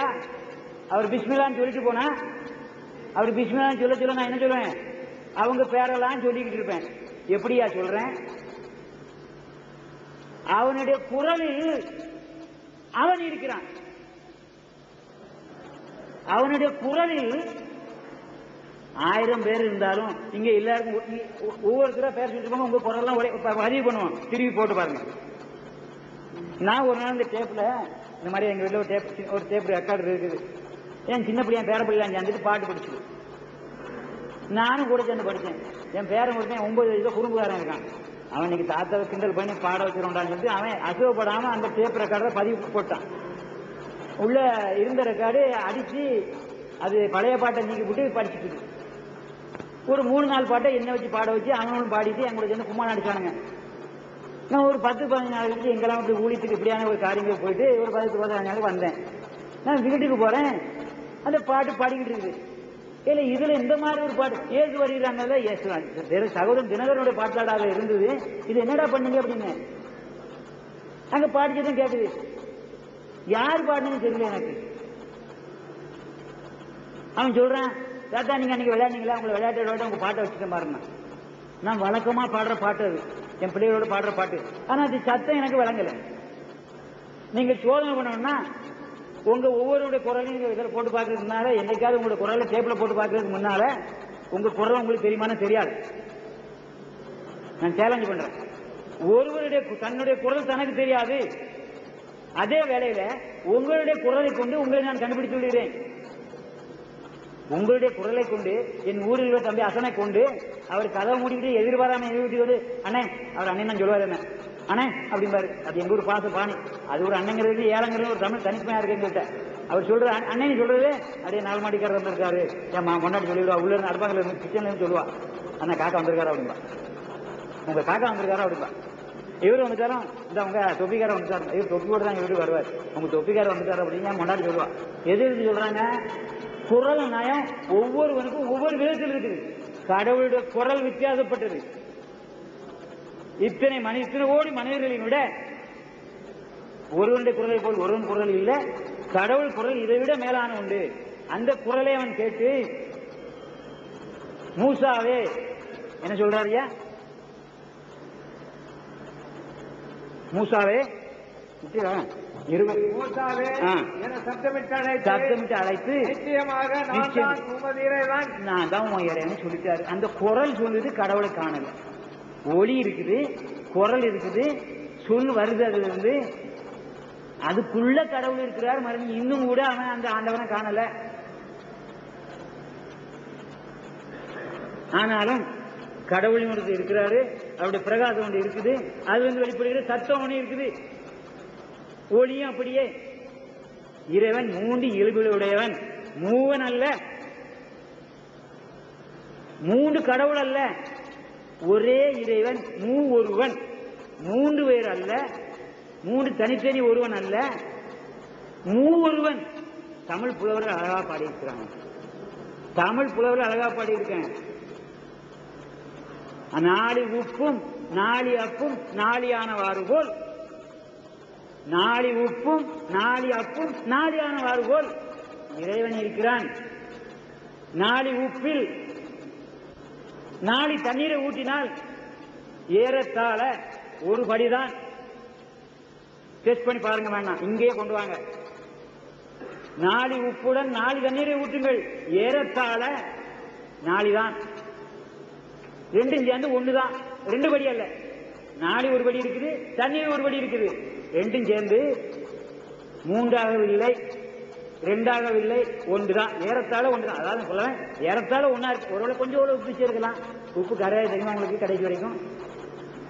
இல்லையா அவர் பிஸ்மிலான்னு சொல்லிட்டு போனா? அவர் பிஸ்மிலான்னு சொல்ல சொல்ல நான் என்ன சொல்லுவேன் அவங்க பேரெல்லாம் சொல்லிக்கிட்டு இருப்பேன். எப்படியா சொல்றேன்? அவனுடைய குரலில் அவன் இருக்கிறான். அவனுடைய குரலில் ஆயிரம் பேர் இருந்தாலும் இங்க எல்லாருக்கும் ஒ- ஒவ்வொருத்தரா பேர் சொல்லிட்டு உங்க குரல்லாம் எல்லாம் பதிவு பண்ணுவோம். திருப்பி போட்டு பாருங்க. நான் ஒரு நாள் இந்த டேப்ல இந்த மாதிரி எங்க வீட்டில் ஒரு டேப் ஒரு டேப் ரெக்கார்டு இருக்குது. என் சின்ன பிள்ளைய பேர பிள்ளைங்க வந்துட்டு பாட்டு படிச்சு நானும் கூட சேர்ந்து படித்தேன். என் பேரன் ஒருத்தன் ஒன்பது வயசுல குறும்புகாரன் இருக்கான். அவன் இன்னைக்கு தாத்தாவை கிண்டல் பண்ணி பாட வச்சிருந்தான்னு சொல்லிட்டு அவன் அசுவப்படாமல் அந்த டேப் ரெக்கார்டை பதிவு போட்டான். உள்ள இருந்த ரெக்கார்டு அடித்து அது பழைய பாட்டை நீக்கி விட்டு படிச்சுட்டு ஒரு மூணு நாள் பாட்டை என்ன வச்சு பாட வச்சு அவனும் பாடிட்டு என் கூட சேர்ந்து கும்மா நடிச்சானுங்க நான் ஒரு பத்து பதினஞ்சு நாள் கழிச்சு எங்கெல்லாம் இப்படி ஊழியத்துக்கு இப்படியான ஒரு காரியங்கள் போயிட்டு ஒரு பத்து பதினஞ்சு நாள் வந்தேன். நான் வீட்டுக்கு போறேன். அந்த பாட்டு பாடிக்கிட்டு இருக்குது. இல்ல இதுல இந்த மாதிரி ஒரு பாட்டு ஏசு வருகிறாங்க ஏசு சகோதரன் தினகரனுடைய பாட்டாடாக இருந்தது. இது என்னடா பண்ணுங்க அப்படின்னு? அங்க பாடிச்சதும் கேட்குது யார் பாடினு தெரியல எனக்கு. அவன் சொல்றான் தாத்தா நீங்க அன்னைக்கு விளையாடுனீங்களா? உங்களை விளையாட்டு விளையாட்டு உங்க பாட்டை வச்சுட்டு பாருங்க நான் வழக்கமா பாடுற பாட்டு அது. என் பிள்ளைகளோட பாடுற பாட்டு. ஆனா அது சத்தம் எனக்கு விளங்கல. நீங்க சோதனை பண்ணணும்னா உங்க ஒவ்வொருடைய குரலையும் நீங்க இதில் போட்டு பார்க்கறதுக்கு முன்னால என்னைக்காவது உங்களோட குரலை டேப்ல போட்டு பார்க்கறதுக்கு முன்னால உங்க குரல் உங்களுக்கு தெரியுமான்னு தெரியாது. நான் சேலஞ்ச் பண்றேன். ஒருவருடைய தன்னுடைய குரல் தனக்கு தெரியாது. அதே வேளையில உங்களுடைய குரலை கொண்டு உங்களை நான் கண்டுபிடித்து விடுகிறேன். உங்களுடைய குரலை கொண்டு என் ஊரில் உள்ள தம்பி அசனை கொண்டு அவர் கதவை மூடிக்கிட்டு எதிர்பாராம எதிர்விட்டு வந்து அண்ணே அவர் அண்ணன் தான் சொல்லுவார் என்ன? அண்ணே அப்படிம்பாரு. அது எங்க ஊர் பாச பாணி. அது ஒரு அண்ணங்கிறது ஏழங்கிறது ஒரு தமிழ் தனிப்பையா இருக்கு எங்கள்கிட்ட அவர் சொல்ற அண்ணன் சொல்றது அப்படியே நாலு மாடிக்காரர் வந்திருக்காரு. ஏன் கொண்டாடி சொல்லிடுவா. உள்ள இருந்து அடுப்பாங்கல இருந்து கிச்சன்ல இருந்து சொல்லுவா. அண்ணா காக்கா வந்திருக்காரு? அப்படின்பா உங்க காக்கா வந்திருக்காரா? அப்படின்பா இவர் வந்துட்டாரும் இந்த உங்க தொப்பிக்காரர் வந்துட்டாரு இவர் தொப்பியோட தான் இவரு வருவார். உங்க தொப்பிக்கார வந்துட்டாரு அப்படின்னு கொண்டாடி சொல்லுவா? எது எதுக்கு சொல்றாங்க? குரல் நயம் ஒவ்வொருவனுக்கும் ஒவ்வொரு விதத்தில் இருக்குது. கடவுளுடைய குரல் வித்தியாசப்பட்டது. இத்தனை மனி இத்தனை கோடி விட ஒருவனுடைய குரலை போல் ஒருவன் குரல் இல்ல. கடவுள் குரல் இதை விட மேலான உண்டு. அந்த குரலை அவன் கேட்டு மூசாவே என்ன சொல்றாருயா மூசாவே விட்டுறான். சத்தமிட்டு அழைத்து நிச்சயமாக நான். தான் இறைவன் உன் சொல்லிட்டாரு. அந்த குரல் சொல்லுது கடவுளை காணல. ஒளி இருக்குது குரல் இருக்குது சொல் வருது அதுல இருந்து அதுக்குள்ள கடவுள் இருக்கிறார். மறுபடியும் இன்னும் கூட அவன் அந்த ஆண்டவனை காணல. ஆனாலும் கடவுள் ஒன்று இருக்கிறாரு. அவருடைய பிரகாசம் ஒன்று இருக்குது. அது வந்து வெளிப்படுகிற சத்தம் ஒன்று இருக்குது. ஒளியும் அப்படியே. இறைவன் மூன்று இயல்புடையவன் மூவன் அல்ல. மூன்று கடவுள் அல்ல. ஒரே இறைவன் மூ ஒருவன் மூன்று பேர் அல்ல. மூன்று தனித்தனி ஒருவன் அல்ல. மூ ஒருவன் தமிழ் புலவர்கள் அழகா பாடியிருக்கிறாங்க. தமிழ் புலவர்கள் அழகா பாடியிருக்கேன். நாளி உப்பும் நாளி அப்பும் நாளியானவாறு போல் நாளி உப்பும் நாளி அப்பும் நாளியானவாறு போல் இறைவன் இருக்கிறான். நாளி உப்பில் நாளி தண்ணீரை ஊட்டினால் ஏறத்தாழ ஒரு படிதான். டெஸ்ட் பண்ணி பாருங்க வேண்டாம் இங்கேயே கொண்டு வாங்க. நாளி உப்புடன் நாளி தண்ணீரை ஊற்றுங்கள் ஏறத்தாழ நாளிதான். ரெண்டும் சேர்ந்து ஒண்ணுதான் ரெண்டு படி அல்ல. நாளி ஒரு படி இருக்குது தண்ணீர் ஒரு படி இருக்குது. ரெண்டும் சேர்ந்து மூன்றாகவில்லை ரெண்டாகவில்லை ஒன்றுதான். ஏறத்தாழ ஒன்றுதான். அதாவது சொல்லுவேன் ஏறத்தாழ ஒன்றா இருக்கு. ஒருவேளை கொஞ்சம் ஒரு உப்பு சேர்க்கலாம் உப்பு கரையா தெரியுமா உங்களுக்கு கடைசி வரைக்கும்?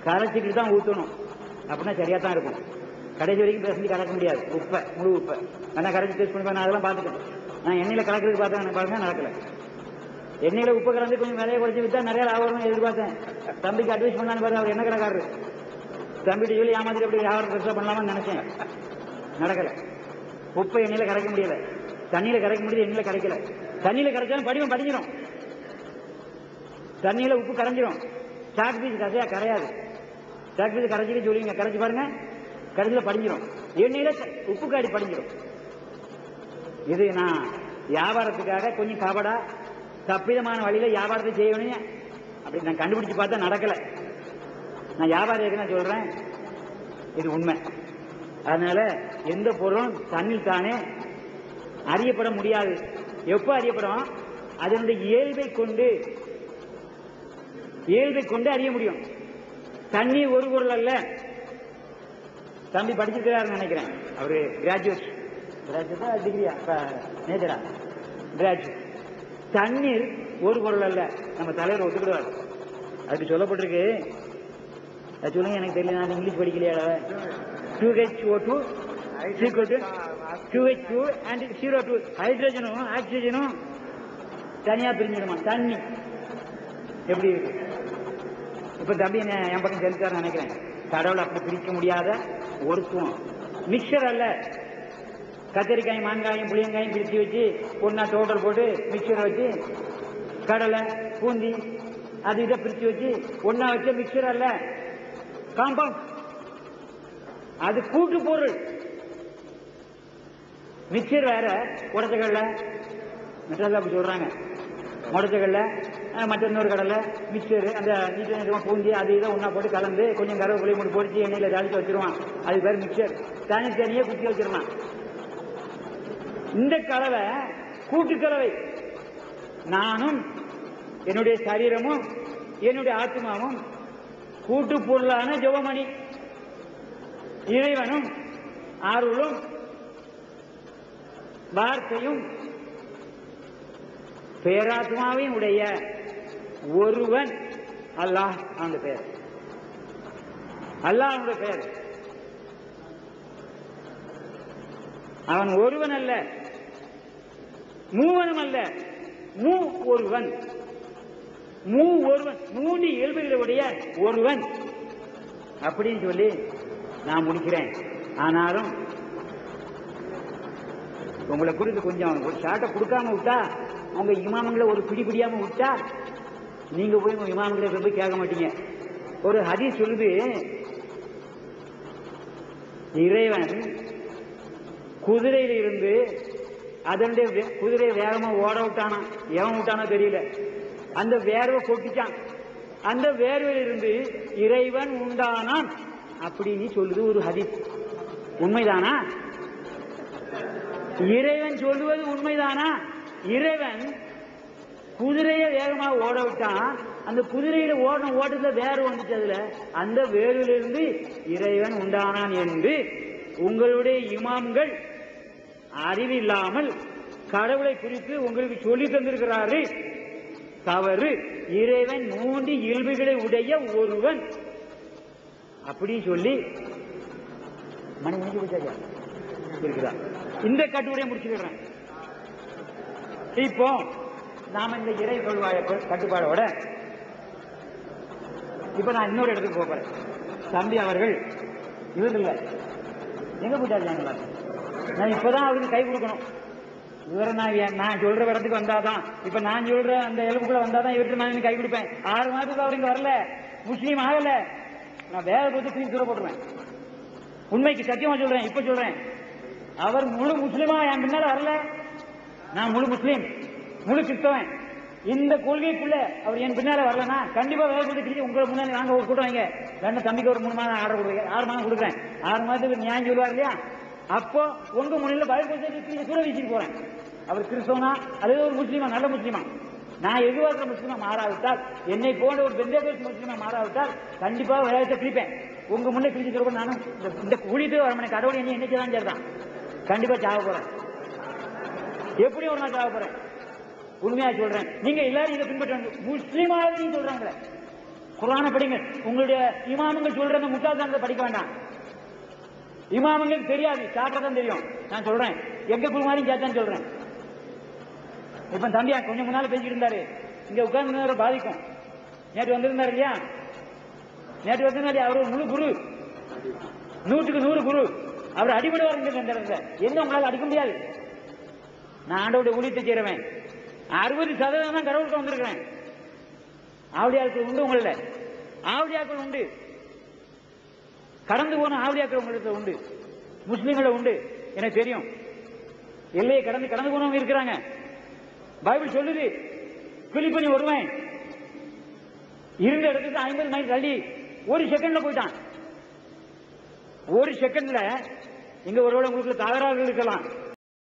கரைச்சிக்கிட்டு தான் ஊற்றணும் அப்படின்னா சரியா தான் இருக்கும். கடைசி வரைக்கும் பேசி கலக்க முடியாது. உப்பை முழு உப்பை. நான் கரைச்சி டேஸ்ட் பண்ணி நான் அதெல்லாம் பார்த்துட்டேன் நான் எண்ணெயில் கலக்கிறதுக்கு பார்த்தேன் பாருங்க நடக்கல. எண்ணெயில உப்பு கலந்து கொஞ்சம் விலையை குறைச்சி வித்தா நிறைய லாபம் எதிர்பார்த்தேன். தம்பிக்கு அட்வைஸ் பண்ணான்னு பாருங்க அவர் என்ன கடைக்காரரு. தம்பிட்டு சொல்லி ஏமாத்திட்டு எப்படி வியாபாரம் பெருசாக பண்ணலாமான்னு நினைச்சேன். நடக்கல. உப்பை எண்ணெயில கரைக்க முடியல. தண்ணியில கரைக்க முடியுது எண்ணெயில கரைக்கல. தண்ணியில கரைச்சாலும் படிவம் படிஞ்சிடும் தண்ணியில உப்பு கரைஞ்சிரும். சாக் பீஸ் கதையா கரையாது. சாக் பீஸ் கரைச்சிட்டு சொல்லுவீங்க கரைச்சி பாருங்க. கடைசியில் படிஞ்சிடும் எண்ணெயில உப்பு காடி படிஞ்சிடும் இது நான் வியாபாரத்துக்காக கொஞ்சம் கபடா தப்பிதமான வழியில வியாபாரத்தை செய்யணும் அப்படி நான் கண்டுபிடிச்சு பார்த்தா நடக்கலை. நான் வியாபாரியாக நான் சொல்றேன். இது உண்மை. அதனால எந்த பொருளும் தன்னில் தானே அறியப்பட முடியாது. எப்போ அறியப்படும்? அதனுடைய இயல்பை கொண்டு இயல்பை கொண்டு அறிய முடியும். தண்ணி ஒரு பொருள் அல்ல. தம்பி படிச்சிருக்கிறாருன்னு நினைக்கிறேன். அவரு கிராஜுவேட் கிராஜுவேட்டா டிகிரியா மேஜரா கிராஜுவேட் தண்ணீர் ஒரு பொருள் அல்ல. நம்ம தலைவர் ஒத்துக்கிடுவார். அதுக்கு சொல்லப்பட்டிருக்கு அது சொல்லுங்க எனக்கு தெரியல நான் English படிக்கலையா two H O two equal to two H two and zero two ஹைட்ரஜனும் ஆக்சிஜனும் தனியா பிரிஞ்சிடுமா? தண்ணி. எப்படி இருக்கு? இப்ப தம்பி என்ன என் பக்கம் செலுத்தாரு நினைக்கிறேன். கடவுள் அப்படி பிரிக்க முடியாத ஒருத்துவம் மிக்சர் அல்ல. கத்திரிக்காயும் மாங்காயும் புளியங்காயும் பிரித்து வச்சு ஒன்னா டோட்டல் போட்டு மிக்சரை வச்சு கடலை பூந்தி அது இதை பிரித்து வச்சு ஒன்னா வச்ச மிக்சர் அல்ல. காம்பவுண்ட் அது கூட்டு பொருள். மிக்சர் வேற உடச்சக்கடல மெட்ராஸ் அப்படி சொல்றாங்க. முடச்சக்கடல மற்ற இன்னொரு கடலை மிக்சர் அந்த நீட்டு பூஞ்சி அது இதை ஒன்றா போட்டு கலந்து கொஞ்சம் கருவேப்பிலை மூடி பொடிச்சு எண்ணெயில் தாளித்து வச்சிருவான். அது பேர் மிக்சர் தனித்தனியே குத்தி வச்சிருவான். இந்த கலவை கூட்டுக்கலவை. நானும் என்னுடைய சரீரமும் என்னுடைய ஆத்மாவும் கூட்டு பொருளான ஜெவமணி இறைவனும் அருளும் வார்த்தையும் பேராத்மாவையும் உடைய ஒருவன் அல்லாஹ் அந்த பெயர் அல்லாஹ் அந்த பெயர் அவன் ஒருவன் அல்ல. மூவனும் அல்ல. மூ ஒருவன். மூ ஒருவன் மூன்று இயல்புகளுடைய ஒருவன். அப்படின்னு சொல்லி நான் முடிக்கிறேன். ஆனாலும் உங்களை குறித்து கொஞ்சம் ஒரு ஷாட்டை கொடுக்காம விட்டா உங்க இமாமங்களை ஒரு பிடி பிடியாம விட்டா நீங்க போய் உங்க இமாமங்களை போய் கேட்க மாட்டீங்க. ஒரு ஹரி சொல்லுது இறைவன் குதிரையில இருந்து அதனுடைய குதிரை வேகமா ஓட விட்டானா எவன் விட்டானோ தெரியல. அந்த வேர்வை கொட்டிச்சான் அந்த வேர்வையிலிருந்து இறைவன் உண்டானான். அப்படின்னு சொல்லுது ஒரு ஹதீஸ். உண்மைதானா? இறைவன் சொல்லுவது உண்மைதானா? இறைவன் குதிரையை வேகமாக ஓட விட்டான். அந்த குதிரையில ஓடின ஓட்டத்துல வேறு வந்துச்சு அதுல. அந்த வேரிலிருந்து இறைவன் உண்டானான் என்று உங்களுடைய இமாம்கள் அறிவில்லாமல் கடவுளை குறித்து உங்களுக்கு சொல்லி தந்திருக்கிறார்கள். தவறு. இறைவன் மூன்று இயல்புகளை உடைய ஒருவன். அப்படி சொல்லி மணி முடிஞ்சு போச்சாச்சா இருக்குதா? இந்த கட்டுரையை முடிச்சுக்கிறேன். இப்போ நாம இந்த இறை கொள்வாய கட்டுப்பாடோட இப்ப நான் இன்னொரு இடத்துக்கு போறேன். தம்பி அவர்கள் இவர் இல்ல எங்க போயிட்டாங்க நான் இப்பதான் அவருக்கு கை கொடுக்கணும். விவரநாயகியா நான் சொல்ற வரத்துக்கு வந்தாதான். இப்ப நான் சொல்ற அந்த எலும்புக்குள்ள வந்தாதான் இவர்கிட்ட நான் கை கொடுப்பேன் ஆறு மாதத்துக்கு அவர் இங்க வரல. முஸ்லீம் ஆகல. நான் வேற பத்தி தூக்கி தூர போட்டுருவேன். உண்மைக்கு சத்தியமா சொல்றேன் இப்ப சொல்றேன். அவர் முழு முஸ்லீமா என் பின்னால வரல. நான் முழு முஸ்லீம் முழு கிறிஸ்தவன். இந்த கொள்கைக்குள்ள அவர் என் பின்னால வரலனா கண்டிப்பா வேலை கொடுத்து உங்களை முன்னாடி நாங்க ஒரு கூட்டம் வைங்க. ரெண்டு தம்பிக்கு ஒரு மூணு மாதம் ஆர்டர் கொடுக்குறேன் ஆறு மாதம் கொடுக்குறேன். ஆறு மாதத்துக்கு நியாயம் சொல்லுவார் இல்லையா? அப்போ உங்க முன்னில பயன்படுத்தி கூட வீசிட்டு போறேன். அவர் கிறிஸ்தவனா? அல்லது ஒரு முஸ்லீமா? நல்ல முஸ்லீமா? நான் எதிர்பார்க்கிற முஸ்லீமா மாறாவிட்டால் என்னை போன்ற ஒரு பெந்தேபேஸ் முஸ்லீமா மாறாவிட்டால் கண்டிப்பாக விளையாட்டை கிழிப்பேன் உங்க முன்னே கிழிச்சு தரப்ப நானும் இந்த- இந்த ஊழியத்துக்கு வரமனை கடவுள் என்ன என்னைக்கு தான் சேர்த்தான் கண்டிப்பா சாக போறேன். எப்படி ஒரு நாள் சாக போறேன்? உண்மையா சொல்றேன். நீங்க எல்லாரும் இதை பின்பற்ற முஸ்லீமாவது சொல்றாங்களே. குரான படிங்க. உங்களுடைய இமாமுங்கள் சொல்ற அந்த முட்டாள்தனத்தை படிக்க வேண்டாம். இமாமுங்களுக்கு தெரியாது சாப்பிட தான் தெரியும். நான் சொல்றேன். எங்க குருமாரியும் கேட்டான்னு சொல்றேன். இப்ப தம்பியா கொஞ்சம் முன்னால பேசிட்டு இருந்தாரு. இங்க உட்கார்ந்து பாதிக்கும். நேற்று வந்திருந்தாரு இல்லையா? நேற்று வந்திருந்தாரு அவர் ஒரு முழு குரு. நூற்றுக்கு நூறு குரு. அவர் அடிபடுவார் இந்த இடத்துல என்ன உங்களால் அடிக்க முடியாது? நான் ஆண்டோட ஊழியத்தை செய்யறவன் அறுபது சதவீதம் தான் கடவுளுக்கு வந்திருக்கிறேன். ஆவடியாக்கள் உண்டு உங்களில் ஆவடியாக்கள் உண்டு. கடந்து போன ஆவடியாக்கள் உங்களிடத்துல உண்டு. முஸ்லீம்களை உண்டு. எனக்கு தெரியும். எல்லையை கடந்து கடந்து போனவங்க இருக்கிறாங்க. பைபிள் சொல்லுது பிலிப்பனி ஒருவன் இருந்த இடத்துக்கு ஐம்பது மைல் தள்ளி ஒரு செகண்ட்ல போயிட்டான். ஒரு செகண்ட்ல இங்க ஒருவேளை உங்களுக்கு தகராறுகள் இருக்கலாம்.